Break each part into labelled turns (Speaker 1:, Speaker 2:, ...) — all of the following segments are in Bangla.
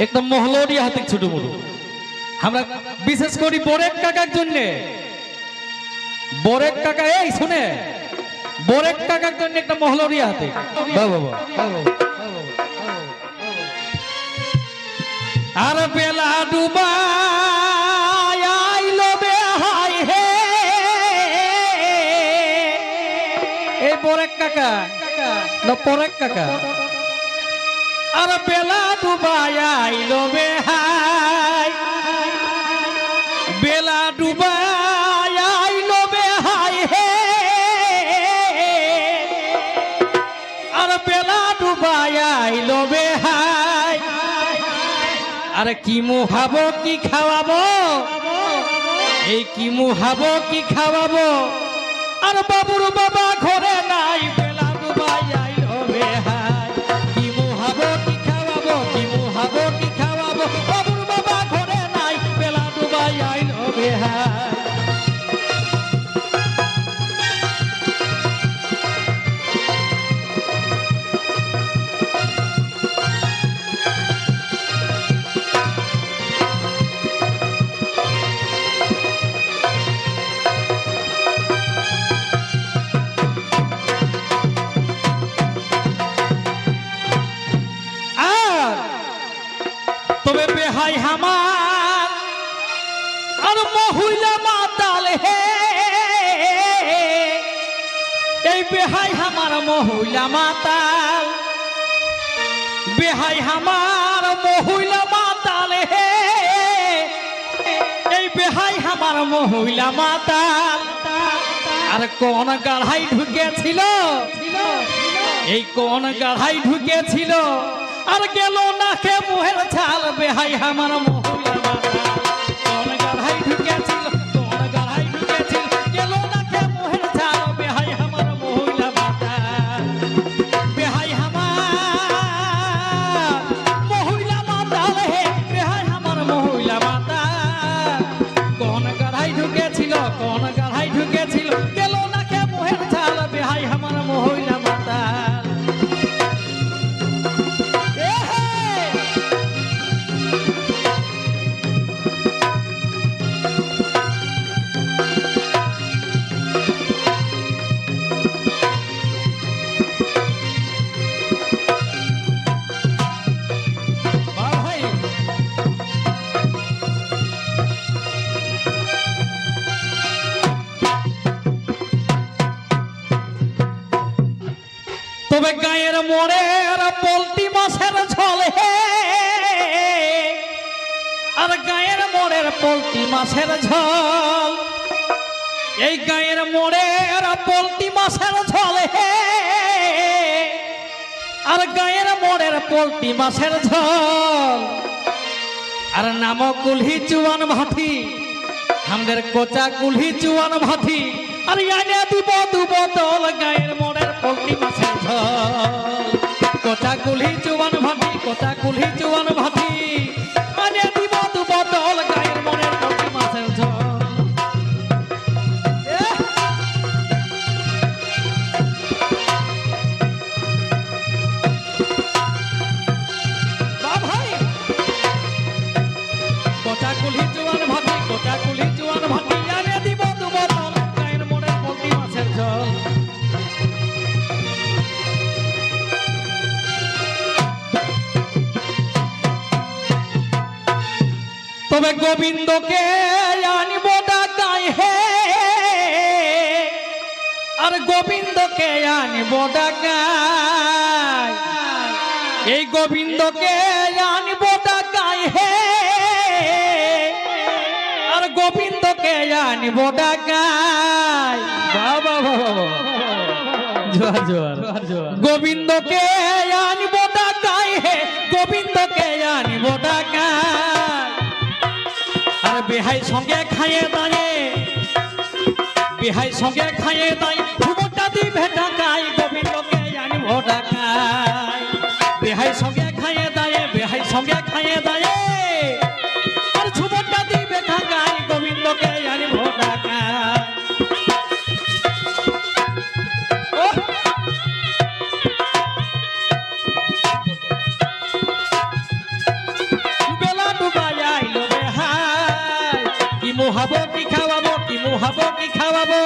Speaker 1: একদম মহলরি হাতে ছোট বড় আমরা বিশেষ করি বরেক কাকার জন্য। বরেক কাকা, এই শুনে। বরেক কাকার জন্য একটা মহলরি হাতে। আর বেলা বেহাই হে। এই বরেক কাকা, না পরেক কাকা? আর বেলা ডুবাই আইলো বেহাই। বেলা ডুবাই আইলো বেহাই হে। আর বেলা ডুবাই আইলো বেহাই। আরে কি মুহাবো কি খাওয়াবো? এই কি মুহাবো কি খাওয়াবো? আর বাবুর বাবা ঘরে নাই মহুলা মাতাল হে। এই বেহাই আমার মহুলা মাতাল। বেহাই আমার মহুলা মাতাল হে। এই বেহাই আমার মহুলা মাতাল। আর কোন গাড়াই ঢুকেছিল? এই কোন গাড়াই ঢুকেছিল? আর গেল নাকে মুহের ছাল, বেহাই আমার মহুলা মাতা কোন গাড়াই পলটি মাছের হে। আর গায়ের মোড়ের পলটি মাছের ঝোল। এই গায়ের মোড়ের পলটি মাছের ঝোল আর গায়ের মোড়ের পলটি মাছের ঝোল। আর নাম কুলহি চুয়ান ভাটি আমাদের কোচা কুলহি চুয়ান ভাটি আর ইয়ানে দিব দু বোতল গায়ের মোড়ের পলটি মাছের ঝোল। কোচা কুলি চুয়ান ভাটি কথা কুলি চুয়ান ভাটি। তবে গোবিন্দকে আনিব ডাকাই হে। আর গোবিন্দকে আনিব ডাকাই এই গোবিন্দকে আনিব ডাকাই হে। আর গোবিন্দকে আনিব ডাকাই বাবা বাবা জোয়ার জোয়ার গোবিন্দকে আনিব ডাকাই হে। গোবিন্দকে আনিব ডাকাই আর বেহাই সঙ্গে খাইয়ে দাঁড়ে। বেহাই সঙ্গে খাইয়ে দাঁড়িয়ে ফুমটা দিবে ঢাকাই গোবিন্দকে বেহাই সঙ্গে খাইয়ে দায়ে বেহাই সঙ্গে খাইয়ে দায়ে আর ঝুমটা দিবে ঢাকাই গোবিন্দকে আনিব কি খাওয়াবো, কি মুহাবো, কি খাওয়াবো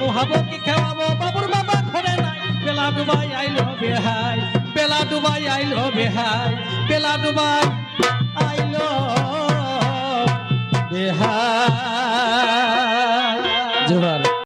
Speaker 1: মুহাবো, কি খাওয়াবো? বাবুর বাবা ঘরে নাই বেলা ডুবাই আইলো বেহাই বেলা ডুবাই আইলো বেহাই বেলা ডুবাই আইলো বেহাই
Speaker 2: জোহার